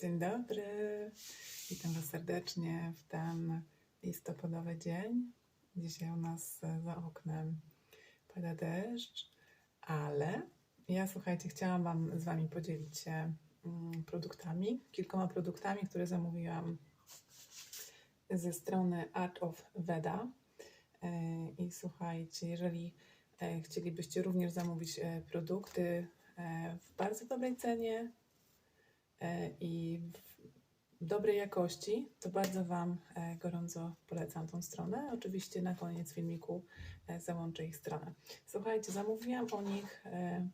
Dzień dobry. Witam Was serdecznie w ten listopadowy dzień. Dzisiaj u nas za oknem pada deszcz, ale ja słuchajcie, chciałam Wam z Wami podzielić się mm, produktami, kilkoma produktami, które zamówiłam ze strony Art of Veda. E, I słuchajcie, jeżeli e, chcielibyście również zamówić e, produkty w bardzo dobrej cenie i w dobrej jakości, to bardzo Wam e, gorąco polecam tą stronę. Oczywiście na koniec filmiku e, załączę ich stronę. Słuchajcie, zamówiłam o nich e,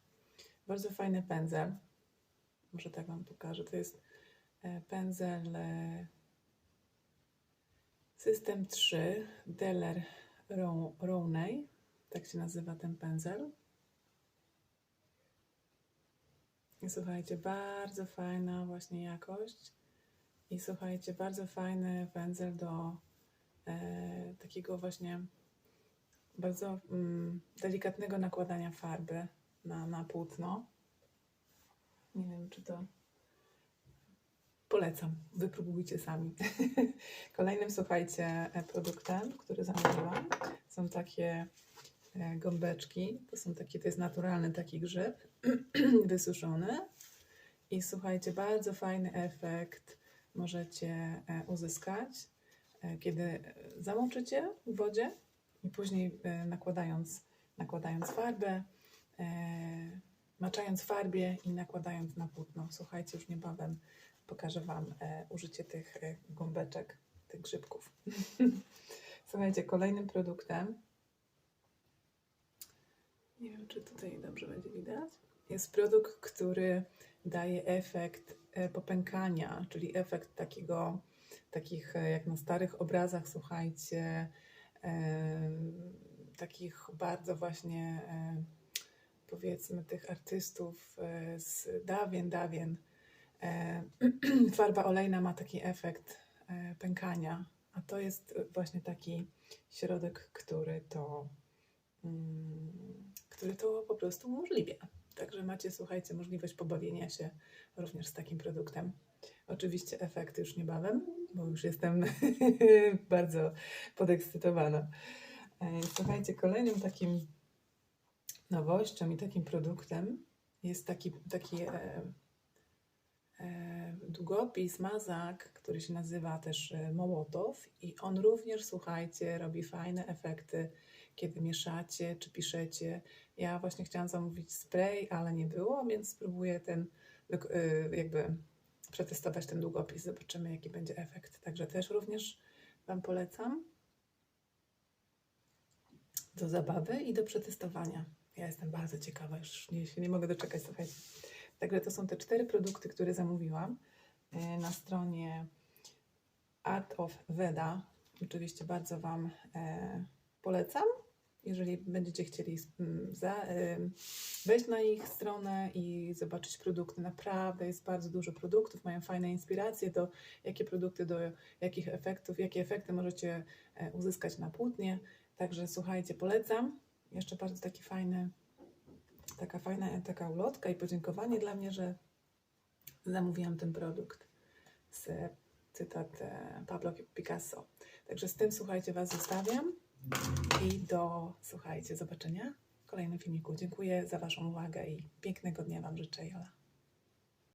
bardzo fajny pędzel. Może tak Wam pokażę. To jest e, pędzel e, System 3 Deller Row- Rowney. Tak się nazywa ten pędzel. Słuchajcie, bardzo fajna właśnie jakość. I słuchajcie, bardzo fajny pędzel do e, takiego właśnie bardzo mm, delikatnego nakładania farby na, na płótno. Nie wiem, czy to polecam. Wypróbujcie sami. Kolejnym, słuchajcie, produktem, który zamówiłam, są takie gąbeczki. To są takie, to jest naturalny taki grzyb, wysuszony. I słuchajcie, bardzo fajny efekt możecie e, uzyskać, e, kiedy e, zamoczycie w wodzie i później e, nakładając, nakładając farbę, e, maczając farbie i nakładając na płótno. Słuchajcie, już niebawem pokażę Wam e, użycie tych e, gąbeczek, tych grzybków. Słuchajcie, kolejnym produktem, nie wiem, czy tutaj dobrze będzie widać, jest produkt, który daje efekt e, popękania, czyli efekt takiego, takich e, jak na starych obrazach, słuchajcie, e, takich bardzo właśnie powiedzmy tych artystów z dawien, dawien. Farba olejna ma taki efekt pękania, a to jest właśnie taki środek, który to, który to po prostu umożliwia. Także macie, słuchajcie, możliwość pobawienia się również z takim produktem. Oczywiście efekty już niebawem, bo już jestem bardzo podekscytowana. E, Słuchajcie, kolejnym takim nowością i takim produktem jest taki, taki e, długopis, mazak, który się nazywa też e, Mołotow i on również, słuchajcie, robi fajne efekty, kiedy mieszacie czy piszecie. Ja właśnie chciałam zamówić spray, ale nie było, więc spróbuję ten e, jakby przetestować ten długopis, zobaczymy jaki będzie efekt. Także też również Wam polecam do zabawy i do przetestowania. Ja jestem bardzo ciekawa, już nie, się nie mogę doczekać, słuchajcie. Także to są te cztery produkty, które zamówiłam na stronie Art of Veda. Oczywiście bardzo Wam e, polecam. Jeżeli będziecie chcieli mm, e, wejść na ich stronę i zobaczyć produkty, naprawdę jest bardzo dużo produktów, mają fajne inspiracje do jakie produkty, do jakich efektów, jakie efekty możecie e, uzyskać na płótnie. Także słuchajcie, polecam. Jeszcze bardzo taki fajny, taka fajna taka ulotka i podziękowanie dla mnie, że zamówiłam ten produkt z cytat e, Pablo Picasso. Także z tym, słuchajcie, Was zostawiam i do, słuchajcie, zobaczenia w kolejnym filmiku. Dziękuję za Waszą uwagę i pięknego dnia Wam życzę, Jola.